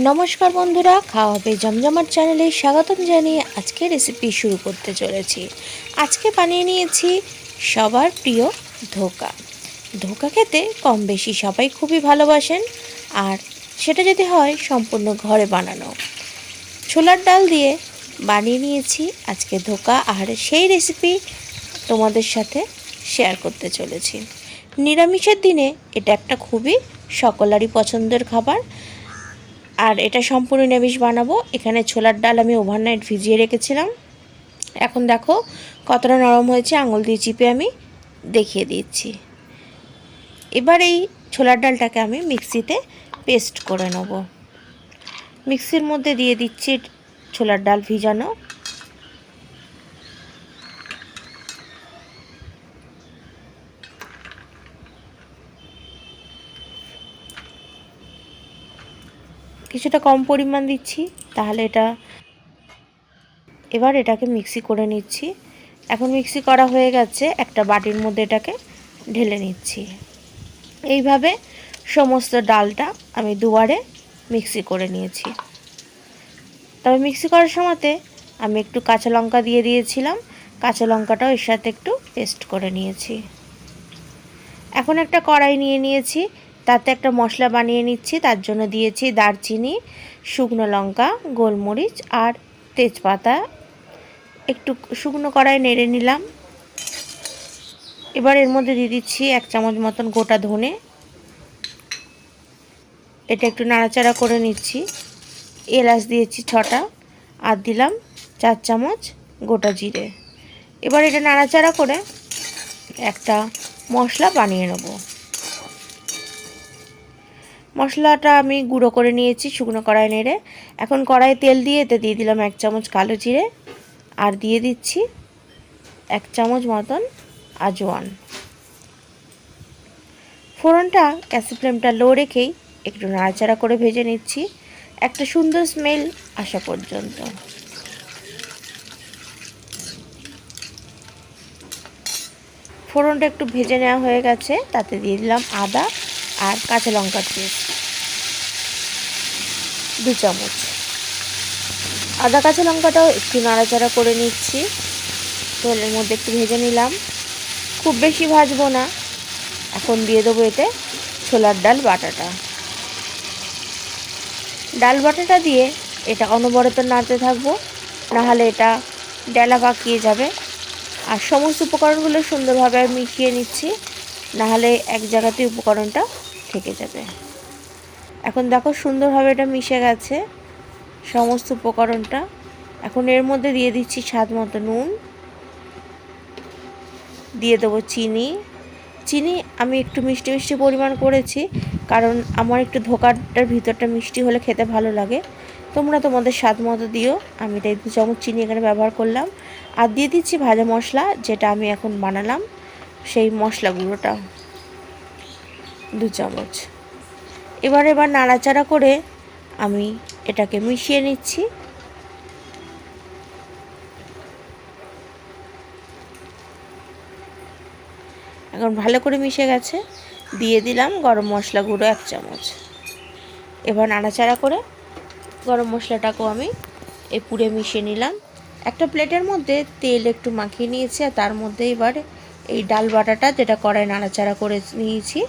নমস্কার বন্ধুরা, খাওয়া খাওয়াবে জমজমাট চ্যানেলে স্বাগতম জানিয়ে আজকে রেসিপি শুরু করতে চলেছি। আজকে বানিয়ে নিয়েছি সবার প্রিয় ধোকা। ধোকা খেতে কম বেশি সবাই খুবই ভালোবাসেন, আর সেটা যদি হয় সম্পূর্ণ ঘরে বানানো। ছোলার ডাল দিয়ে বানিয়ে নিয়েছি আজকে ধোকা, আর সেই রেসিপি তোমাদের সাথে শেয়ার করতে চলেছি। নিরামিষের দিনে এটা একটা খুবই সকলারই পছন্দের খাবার আর এটা সম্পূর্ণ নিরামিষ বানাবো। এখানে ছোলার ডাল আমি ওভারনাইট ভিজিয়ে রেখেছিলাম। এখন দেখো কতটা নরম হয়েছে, আঙুল দিয়ে চিপে আমি দেখিয়ে দিচ্ছি। এবার এই ছোলার ডালটাকে আমি মিক্সিতে পেস্ট করে নেব। মিক্সির মধ্যে দিয়ে দিচ্ছি ছোলার ডাল ভিজানো। কিছুটা কম পরিমাণ দিচ্ছি, তাহলে এটা এবার এটাকে মিক্সি করে নিচ্ছি। এখন মিক্সি করা হয়ে গেছে, একটা বাটির মধ্যে এটাকে ঢেলে নিচ্ছি। এইভাবে সমস্ত ডালটা আমি দুবারে মিক্সি করে নিয়েছি। তবে মিক্সি করার সময়তে আমি একটু কাঁচা লঙ্কা দিয়ে দিয়েছিলাম, কাঁচা লঙ্কাটাও এর সাথে একটু পেস্ট করে নিয়েছি। এখন একটা কড়াই নিয়ে নিয়েছি তাতে একটা মশলা বানিয়ে নিচ্ছি, তার জন্য দিয়েছি দারচিনি, শুকনো লঙ্কা, গোলমরিচ আর তেজপাতা। একটু শুকনো কড়াই নেড়ে নিলাম। এবার এর মধ্যে দিয়ে দিচ্ছি এক চামচ মতন গোটা ধনে। এটা একটু নাড়াচাড়া করে নিচ্ছি। এলাচ দিয়েছি ছটা আর দিলাম চার চামচ গোটা জিরে। এবার এটা নাড়াচাড়া করে একটা মশলা বানিয়ে নেব। মশলাটা আমি গুঁড়ো করে নিয়েছি, শুকনো কড়াই নেড়ে। এখন কড়াই তেল দিয়ে এতে দিয়ে দিলাম এক চামচ কালো জিরে আর দিয়ে দিচ্ছি এক চামচ মতন আজওয়ান। ফোড়নটা গ্যাসের ফ্লেমটা লো রেখেই একটু নাড়াচাড়া করে ভেজে নিচ্ছি। একটা সুন্দর স্মেল আসা পর্যন্ত। ফোড়নটা একটু ভেজে নেওয়া হয়ে গেছে, তাতে দিয়ে দিলাম আদা আর কাঁচা লঙ্কার পেস্ট। দু চামচ। আদা কাঁচা লঙ্কাটাও একটু নাড়াচাড়া করে নিচ্ছি। তেলের মধ্যে একটু ভেজে নিলাম। খুব বেশি ভাজবো না। এখন দিয়ে দেবো এতে ছোলার ডাল বাটাটা। ডাল বাটাটা দিয়ে এটা অনবরত নাড়তে থাকব। নাহলে এটা ডেলা পাকিয়ে যাবে। আর সমস্ত উপকরণগুলো সুন্দরভাবে মিশিয়ে নিচ্ছি। নাহলে এক জায়গাতে উপকরণটা থেকে যাবে। এখন দেখো সুন্দরভাবে এটা মিশে গেছে, সমস্ত উপকরণটা। এখন এর মধ্যে দিয়ে দিচ্ছি স্বাদ মতো নুন, দিয়ে দেবো চিনি। চিনি আমি একটু মিষ্টি মিষ্টি পরিমাণ করেছি, কারণ আমার একটু ধোকাটার ভিতরটা মিষ্টি হলে খেতে ভালো লাগে। তোমরা তোমাদের স্বাদ মতো দিও, আমি তাই দু চামচ চিনি এখানে ব্যবহার করলাম। আর দিয়ে দিচ্ছি ভাজা মশলা, যেটা আমি এখন বানালাম, সেই মশলা গুঁড়োটা দু চামচ। এবার এবার নাড়াচাড়া করে আমি এটাকে মিশিয়ে নিচ্ছি। এখন ভালো করে মিশে গেছে। দিয়ে দিলাম গরম মশলা গুঁড়ো এক চামচ। এবার নাড়াচাড়া করে গরম মশলাটাকেও আমি এই পুড়ে মিশিয়ে নিলাম। একটা প্লেটের মধ্যে তেল একটু মাখিয়ে নিয়েছি আর তার মধ্যে এবার এই ডাল বাটাটা যেটা কড়াই নাড়াচাড়া করে নিয়েছি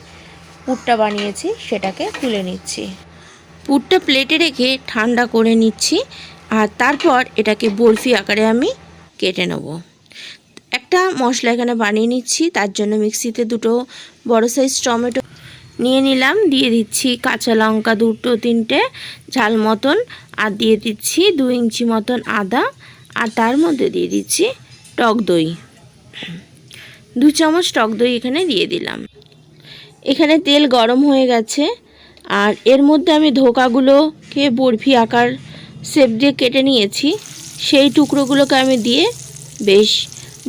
পুরটা বানিয়েছি, সেটাকে তুলে নিচ্ছি। পুরটা প্লেটে রেখে ঠান্ডা করে নিচ্ছি, আর তারপর এটাকে বরফি আকারে আমি কেটে নেব। একটা মশলা এখানে বানিয়ে নিচ্ছি, তার জন্য মিক্সিতে দুটো বড় সাইজ টমেটো নিয়ে নিলাম, দিয়ে দিচ্ছি কাঁচা লঙ্কা দুটো তিনটে ঝাল মতন, আর দিয়ে দিচ্ছি দু ইঞ্চি মতন আদা, আর তার মধ্যে দিয়ে দিচ্ছি টক দই। দু চামচ টক দই এখানে দিয়ে দিলাম। এখানে তেল গরম হয়ে গেছে, আর এর মধ্যে আমি ধোকাগুলোকে বরফি আকার সেপ দিয়ে কেটে নিয়েছি। সেই টুকরোগুলোকে আমি দিয়ে বেশ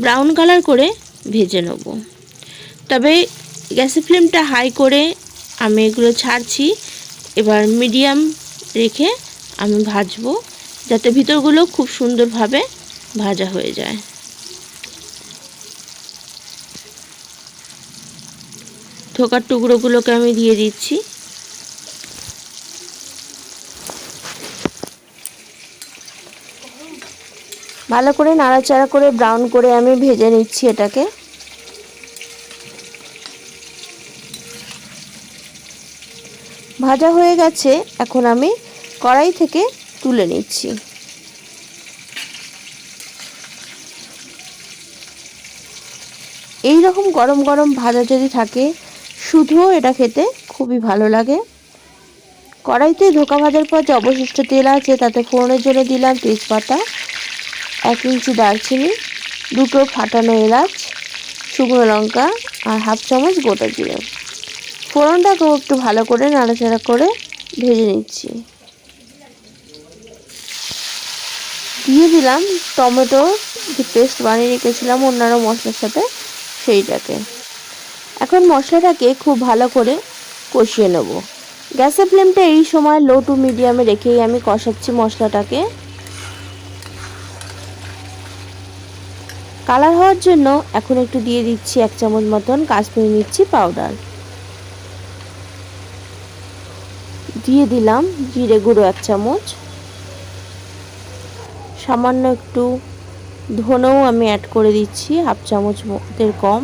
ব্রাউন কালার করে ভেজে নেব। তবে গ্যাসের ফ্লেমটা হাই করে আমি এগুলো ছাড়ছি। এবার মিডিয়াম রেখে আমি ভাজবো, যাতে ভিতরগুলো খুব সুন্দরভাবে ভাজা হয়ে যায়। ধোকার টুকরোগুলোকে আমি দিয়ে দিচ্ছি। ভালো করে নাড়াচাড়া করে ব্রাউন করে আমি ভেজে নিচ্ছি এটাকে। ভাজা হয়ে গেছে, এখন আমি কড়াই থেকে তুলে নিচ্ছি। এই রকম গরম গরম ভাজা যদি থাকে শুধুও এটা খেতে খুবই ভালো লাগে। কড়াইতে ধোকা ভাজার পর যে অবশিষ্ট তেল আছে, তাতে ফোড়নের জন্য দিলাম তেজপাতা, এক ইঞ্চি দারচিনি, দুটো ফাটানো এলাচ, শুকনো লঙ্কা আর হাফ চামচ গোটা জিরে। ফোড়নটাকেও একটু ভালো করে নাড়াচাড়া করে ভেজে নিচ্ছি। দিয়ে দিলাম টমেটো, যে পেস্ট বানিয়ে রেখেছিলাম অন্যান্য মশলার সাথে, সেইটাকে। এখন মশলাটাকে খুব ভালো করে কষিয়ে নেব। গ্যাসের ফ্লেমটা এই সময় লো টু মিডিয়ামে রেখেই আমি কষাচ্ছি মশলাটাকে। কালার হওয়ার জন্য এখন একটু দিয়ে দিচ্ছি এক চামচ মতন কাশ্মীরি মির্চি পাউডার দিয়ে দিলাম জিরে গুঁড়ো এক চামচ। সামান্য একটু ধনেও আমি অ্যাড করে দিচ্ছি, হাফ চামচ মতের কম।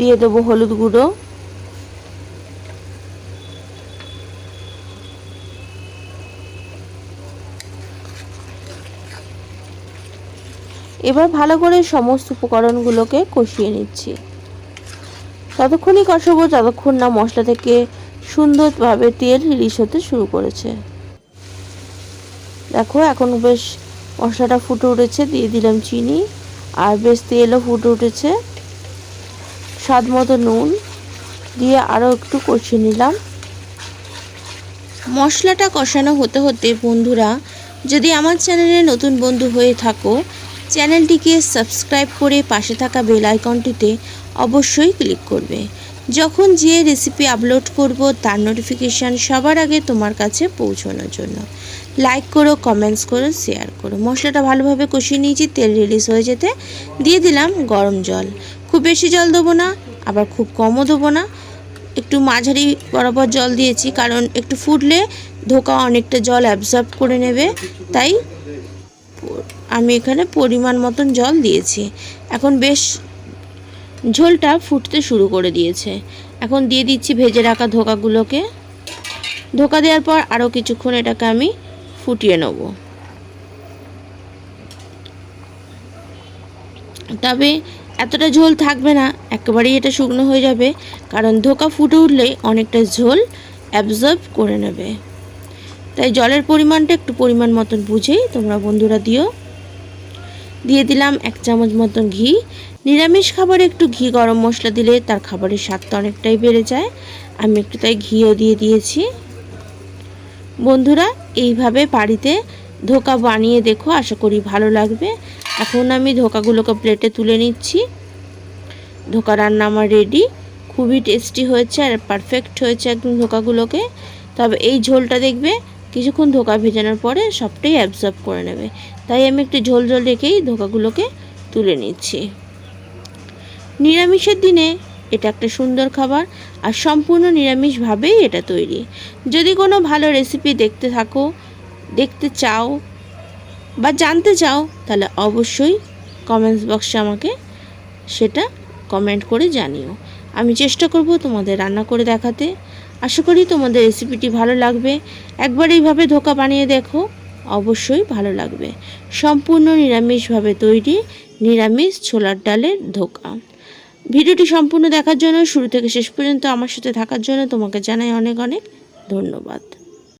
দিয়ে দেবো হলুদ গুঁড়ো। এবার ভালো করে সমস্ত উপকরণগুলোকে কষিয়ে নিচ্ছি। ততক্ষণই কষাবো, যতক্ষণ না মশলা থেকে সুন্দরভাবে তেল রিলিজ হতে শুরু করেছে। দেখো, এখন বেশ মশলাটা ফুটে উঠেছে, দিয়ে দিলাম চিনি, আর বেশ তেলও ফুটে উঠেছে। স্বাদ মতো নুন দিয়ে আরও একটু কষিয়ে নিলাম। মশলাটা কষানো হতে হতে বন্ধুরা, যদি আমার চ্যানেলে নতুন বন্ধু হয়ে থাকো, চ্যানেলটিকে সাবস্ক্রাইব করে পাশে থাকা বেল আইকনটিতে অবশ্যই ক্লিক করবে। যখন যে রেসিপি আপলোড করব, তার নোটিফিকেশান সবার আগে তোমার কাছে পৌঁছানোর জন্য। লাইক করো, কমেন্টস করো, শেয়ার করো। মশলাটা ভালোভাবে কষিয়ে নিয়েছি, তেল রিলিজ হয়ে যেতে দিয়ে দিলাম গরম জল। খুব বেশি জল দেবো না, আবার খুব কমও দেবো না। একটু মাঝারি বরাবর জল দিয়েছি, কারণ একটু ফুটলে ধোকা অনেকটা জল অ্যাবজর্ব করে নেবে। তাই আমি এখানে পরিমাণ মতন জল দিয়েছি। এখন বেশ ঝোলটা ফুটতে শুরু করে দিয়েছে। এখন দিয়ে দিচ্ছি ভেজে রাখা ধোকাগুলোকে। ধোকা দেওয়ার পর আরও কিছুক্ষণ এটাকে আমি ফুটিয়ে নেব। তবে এতটা ঝোল থাকবে না, একেবারেই এটা শুকনো হয়ে যাবে, কারণ ধোকা ফুটে উঠলেই অনেকটা ঝোল অ্যাবজর্ব করে নেবে। তাই জলের পরিমাণটা একটু পরিমাণ মতন বুঝেই তোমরা বন্ধুরা দিও। দিয়ে দিলাম এক চামচ মতন ঘি। নিরামিষ খাবারে একটু ঘি গরম মশলা দিলে তার খাবারের স্বাদটা অনেকটাই বেড়ে যায়। আমি একটু তাই ঘিও দিয়ে দিয়েছি। বন্ধুরা, এইভাবে বাড়িতে ধোকা বানিয়ে দেখো, আশা করি ভালো লাগবে। এখন আমি ধোকাগুলোকে প্লেটে তুলে নিচ্ছি। ধোকা রান্না আমার রেডি খুবই টেস্টি হয়েছে আর পারফেক্ট হয়েছে একদম ধোকাগুলোকে। তবে এই ঝোলটা দেখবে, কিছুক্ষণ ধোকা ভেজানোর পরে সবটাই অ্যাবজর্ব করে নেবে। তাই আমি একটু ঝোল ঝোল রেখেই ধোকাগুলোকে তুলে নিচ্ছি। নিরামিষের দিনে এটা একটা সুন্দর খাবার আর সম্পূর্ণ নিরামিষভাবেই এটা তৈরি। যদি কোনো ভালো রেসিপি দেখতে থাকো, দেখতে চাও বা জানতে চাও, তাহলে অবশ্যই কমেন্টস বক্সে আমাকে সেটা কমেন্ট করে জানিও। আমি চেষ্টা করব তোমাদের রান্না করে দেখাতে। আশা করি তোমাদের রেসিপিটি ভালো লাগবে। একবার এইভাবে ধোকা বানিয়ে দেখো, অবশ্যই ভালো লাগবে। সম্পূর্ণ নিরামিষভাবে তৈরি নিরামিষ ছোলার ডালের ধোকা। ভিডিওটি সম্পূর্ণ দেখার জন্য, শুরু থেকে শেষ পর্যন্ত আমার সাথে থাকার জন্য তোমাকে জানাই অনেক অনেক ধন্যবাদ।